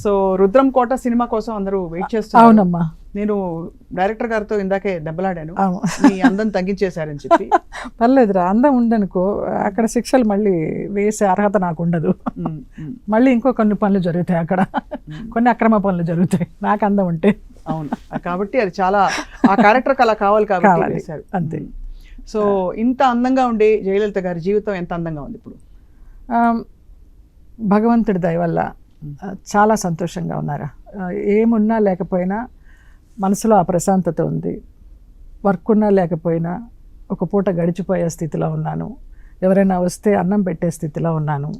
So Rudram కోట cinema కోసం అందరూ wait చేస్తున్నారు. అవునమ్మా. నేను డైరెక్టర్ గారితో ఇందాకే దెబ్బలాడాను. మీ అందం తగ్గించేశారని చెప్పి. పర్లేదురా అందం ఉండనుకో. అక్కడ శిక్షలు మళ్ళీ వేసే అర్హత నాకు ఉండదు. మళ్ళీ ఇంకో కొన్ని పనులు జరుగుతాయి అక్కడ. కొన్ని అక్రమ పనులు జరుగుతాయి. నాకు అందం ఉంటే. అవును. కాబట్టి అది చాలా ఆ క్యారెక్టర్ అలా కావాలి కాబట్టి. వేశారు. అంతే. సో ఇంత అందంగా ఉండే జయలలిత గారి జీవితం ఎంత అందంగా ఉంది ఇప్పుడు? భగవంతుడి దయ వల్ల చాలా సంతోషంగా ఉన్నారా? ఏమున్నా లేకపోయినా మనసులో ఆ ప్రశాంతత ఉంది. వర్క్ ఉన్నా లేకపోయినా ఒక పూట గడిచిపోయే స్థితిలో ఉన్నాను. ఎవరైనా వస్తే అన్నం పెట్టే స్థితిలో ఉన్నాను.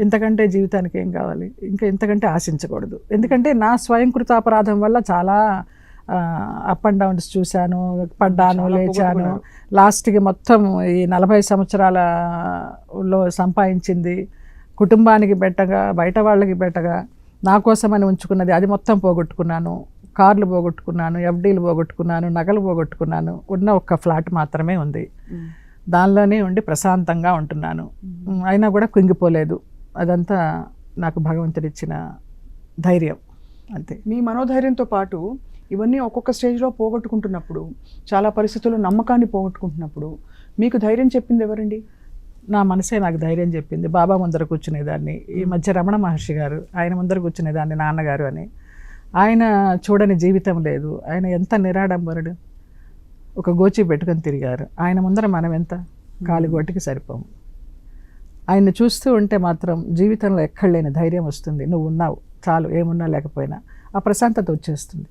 ఇంతకంటే జీవితానికి ఏం కావాలి? ఇంకా ఇంతకంటే ఆశించకూడదు. ఎందుకంటే నా స్వయంకృతాపరాధం వల్ల చాలా అప్ అండ్ డౌన్స్ చూశాను పడ్డాను లేచాను. లాస్ట్కి మొత్తం ఈ నలభై సంవత్సరాలలో సంపాదించింది కుటుంబానికి పెట్టగా బయట వాళ్ళకి పెట్టగా నా కోసమని ఉంచుకున్నది అది మొత్తం పోగొట్టుకున్నాను. కార్లు పోగొట్టుకున్నాను ఎఫ్డీలు పోగొట్టుకున్నాను నగలు పోగొట్టుకున్నాను. ఉన్న ఒక్క ఫ్లాట్ మాత్రమే ఉంది. దానిలోనే ఉండి ప్రశాంతంగా ఉంటున్నాను. అయినా కూడా కుంగిపోలేదు. అదంతా నాకు భగవంతుడిచ్చిన ధైర్యం. అంతే. మీ మనోధైర్యంతో పాటు ఇవన్నీ ఒక్కొక్క స్టేజ్లో పోగొట్టుకుంటున్నప్పుడు చాలా పరిస్థితుల్లో నమ్మకాన్ని పోగొట్టుకుంటున్నప్పుడు మీకు ధైర్యం చెప్పింది ఎవరండి? నా మనసే నాకు ధైర్యం చెప్పింది. బాబా ముందర కూర్చునేదాన్ని. ఈ మధ్య రమణ మహర్షి గారు ఆయన ముందర కూర్చునేదాన్ని నాన్నగారు అని. ఆయన చూడని జీవితం లేదు. ఆయన ఎంత నిరాడంబరుడు. ఒక గోచి పెట్టుకొని తిరిగారు. ఆయన ముందర మనం ఎంత? కాలిగోటికి సరిపోము. ఆయన్ని చూస్తూ ఉంటే మాత్రం జీవితంలో ఎక్కడ లేని ధైర్యం వస్తుంది. నువ్వు ఉన్నావు చాలు ఏమున్నా లేకపోయినా. ఆ ప్రశాంతత వచ్చేస్తుంది.